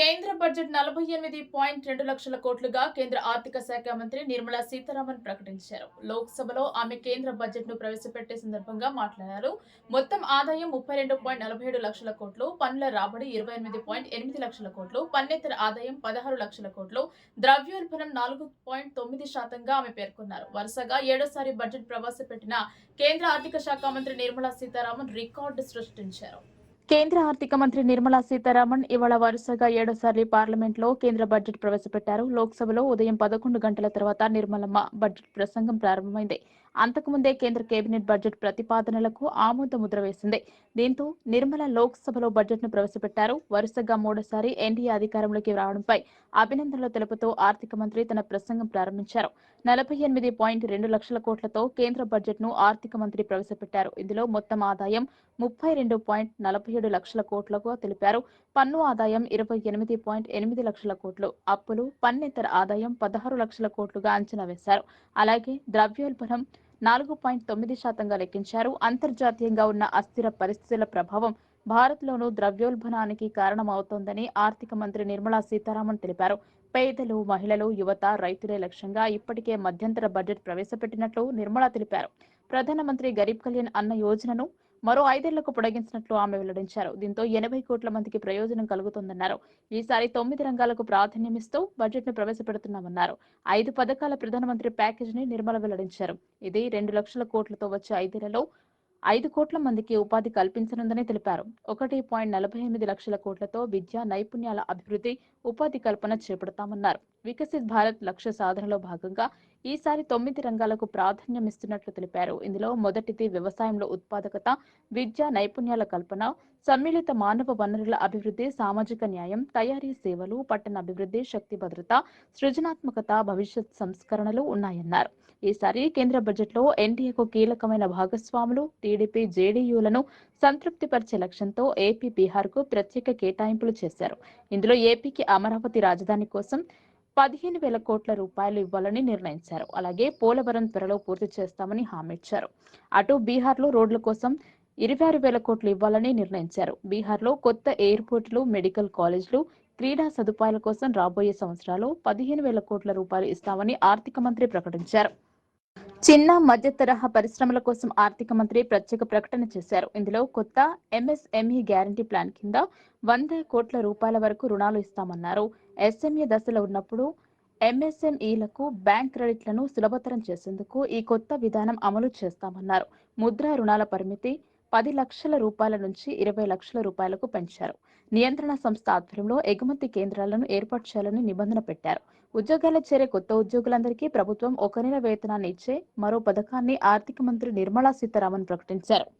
కేంద్ర బడ్జెట్ నలభై ఎనిమిది పాయింట్ రెండు లక్షల కోట్లుగా కేంద్ర ఆర్థిక శాఖ మంత్రి నిర్మలా సీతారామన్ ప్రకటించారు. లోక్సభలో ఆమె కేంద్ర బడ్జెట్ను ప్రవేశపెట్టే సందర్భంగా మాట్లాడారు. మొత్తం ఆదాయం ముప్పై రెండు పాయింట్ నలభై ఏడు లక్షల కోట్లు పన్నుల రాబడి ఇరవై ఎనిమిది పాయింట్ ఎనిమిది లక్షల కోట్లు పన్నేతర ఆదాయం పదహారు లక్షల కోట్లు ద్రవ్యోల్బణం నాలుగు పాయింట్ తొమ్మిది శాతంగా ఆమె పేర్కొన్నారు. వరుసగా ఏడోసారి బడ్జెట్ ప్రవేశపెట్టిన కేంద్ర ఆర్థిక శాఖ మంత్రి నిర్మలా సీతారామన్ రికార్డు సృష్టించారు. కేంద్ర ఆర్థిక మంత్రి నిర్మలా సీతారామన్ ఇవాళ వరుసగా ఏడోసార్లు పార్లమెంట్లో కేంద్ర బడ్జెట్ ప్రవేశపెట్టారు. లోక్సభలో ఉదయం పదకొండు గంటల తర్వాత నిర్మలమ్మ బడ్జెట్ ప్రసంగం ప్రారంభమైంది. అంతకుముందే కేంద్ర కేబినెట్ బడ్జెట్ ప్రతిపాదనలకు ఆమోద ముద్ర వేసింది. దీంతో నిర్మల లోక్సభలో బడ్జెట్ను ప్రవేశపెట్టారు. వరుసగా మూడోసారి ఎన్డీఏ అధికారంలోకి రావడంపై అభినందనలు తెలుపుతూ ఆర్థిక మంత్రి తన ప్రసంగం ప్రారంభించారు. నలభై ఎనిమిది పాయింట్ రెండు లక్షల కోట్లతో కేంద్ర బడ్జెట్ను ఆర్థిక మంత్రి ప్రవేశపెట్టారు. ఇందులో మొత్తం ఆదాయం ముప్పై రెండు పాయింట్ నలభై ఏడు లక్షల కోట్లకు తెలిపారు. పన్ను ఆదాయం ఇరవై ఎనిమిది పాయింట్ ఎనిమిది లక్షల కోట్లు. అప్పులు పన్నేతర ఆదాయం పదహారు లక్షల కోట్లుగా అంచనా వేశారు. అలాగే ద్రవ్యోల్బణం నాలుగు పాయింట్ తొమ్మిది శాతంగా లెక్కించారు. అంతర్జాతీయంగా ఉన్న అస్థిర పరిస్థితుల ప్రభావం భారత్లోనూ ద్రవ్యోల్బణానికి కారణమవుతోందని ఆర్థిక మంత్రి నిర్మలా సీతారామన్ తెలిపారు. పేదలు మహిళలు యువత రైతులే లక్ష్యంగా ఇప్పటికే మధ్యంతర బడ్జెట్ ప్రవేశపెట్టినట్లు నిర్మలా తెలిపారు. ప్రధానమంత్రి గరీబ్ కళ్యాణ్ అన్న యోజనను మరో ఐదేళ్ళకు పొడిగించినట్లు ఆమె వెల్లడించారు. దీంతో ఎనభై కోట్ల మందికి ప్రయోజనం కలుగుతుందన్నారు. ఈసారి తొమ్మిది రంగాలకు ప్రాధాన్యమిస్తూ బడ్జెట్ను ప్రవేశపెడుతున్నామన్నారు. ఐదు పథకాల ప్రధానమంత్రి ప్యాకేజ్ని నిర్మల వెల్లడించారు. ఇది రెండు లక్షల కోట్లతో వచ్చే ఐదేళ్ళలో ఐదు కోట్ల మందికి ఉపాధి కల్పించనుందని తెలిపారు. ఒకటి పాయింట్ నలభై ఎనిమిది లక్షల కోట్లతో విద్య నైపుణ్యాల అభివృద్ధి ఉపాధి కల్పన చేపడతామన్నారు. వికసిత్ భారత్ లక్ష్య సాధనలో భాగంగా ఈసారి తొమ్మిది రంగాలకు ప్రాధాన్యమిస్తున్నట్లు తెలిపారు. ఇందులో మొదటిది వ్యవసాయంలో ఉత్పాదకత విద్య నైపుణ్యాల కల్పన సమ్మిళిత మానవ వనరుల అభివృద్ధి సామాజిక న్యాయం తయారీ సేవలు పట్టణ అభివృద్ధి శక్తి భద్రత సృజనాత్మకత భవిష్యత్ సంస్కరణలు ఉన్నాయన్నారు. ఈసారి కేంద్ర బడ్జెట్లో ఎన్డీఏకు కీలకమైన భాగస్వాములు టీడీపీ జేడీయూలను సంతృప్తిపరిచే లక్ష్యంతో ఏపీ బీహార్కు ప్రత్యేక కేటాయింపులు చేశారు. ఇందులో ఏపీకి అమరావతి రాజధాని కోసం పదిహేను వేల కోట్ల రూపాయలు ఇవ్వాలని నిర్ణయించారు. అలాగే పోలవరం త్వరలో పూర్తి చేస్తామని హామీ ఇచ్చారు. అటు బీహార్లో రోడ్ల కోసం ఇరవై ఆరు వేల కోట్లు ఇవ్వాలని నిర్ణయించారు. బీహార్లో కొత్త ఎయిర్పోర్టులు మెడికల్ కాలేజీలు క్రీడా సదుపాయాల కోసం రాబోయే సంవత్సరాలు పదిహేను వేల కోట్ల రూపాయలు ఇస్తామని ఆర్థిక మంత్రి ప్రకటించారు. చిన్న మధ్య తరహా పరిశ్రమల కోసం ఆర్థిక మంత్రి ప్రత్యేక ప్రకటన చేశారు. ఇందులో కొత్త ఎంఎస్ఎంఈ గ్యారంటీ ప్లాన్ కింద వంద కోట్ల రూపాయల వరకు రుణాలు ఇస్తామన్నారు. ఎస్ఎంఈ దశలో ఉన్నప్పుడు ఎంఎస్ఎంఈలకు బ్యాంక్ క్రెడిట్లను సులభతరం చేసేందుకు ఈ కొత్త విధానం అమలు చేస్తామన్నారు. ముద్రా రుణాల పరిమితి పది లక్షల రూపాయల నుంచి ఇరవై లక్షల రూపాయలకు పెంచారు. నియంత్రణ సంస్థ ఆధ్వర్యంలో ఎగుమతి కేంద్రాలను ఏర్పాటు చేయాలని నిబంధన పెట్టారు. ఉద్యోగాల చేరే కొత్త ఉద్యోగులందరికీ ప్రభుత్వం ఒక నెల వేతనాన్ని ఇచ్చే మరో పథకాన్ని ఆర్థిక మంత్రి నిర్మలా సీతారామన్ ప్రకటించారు.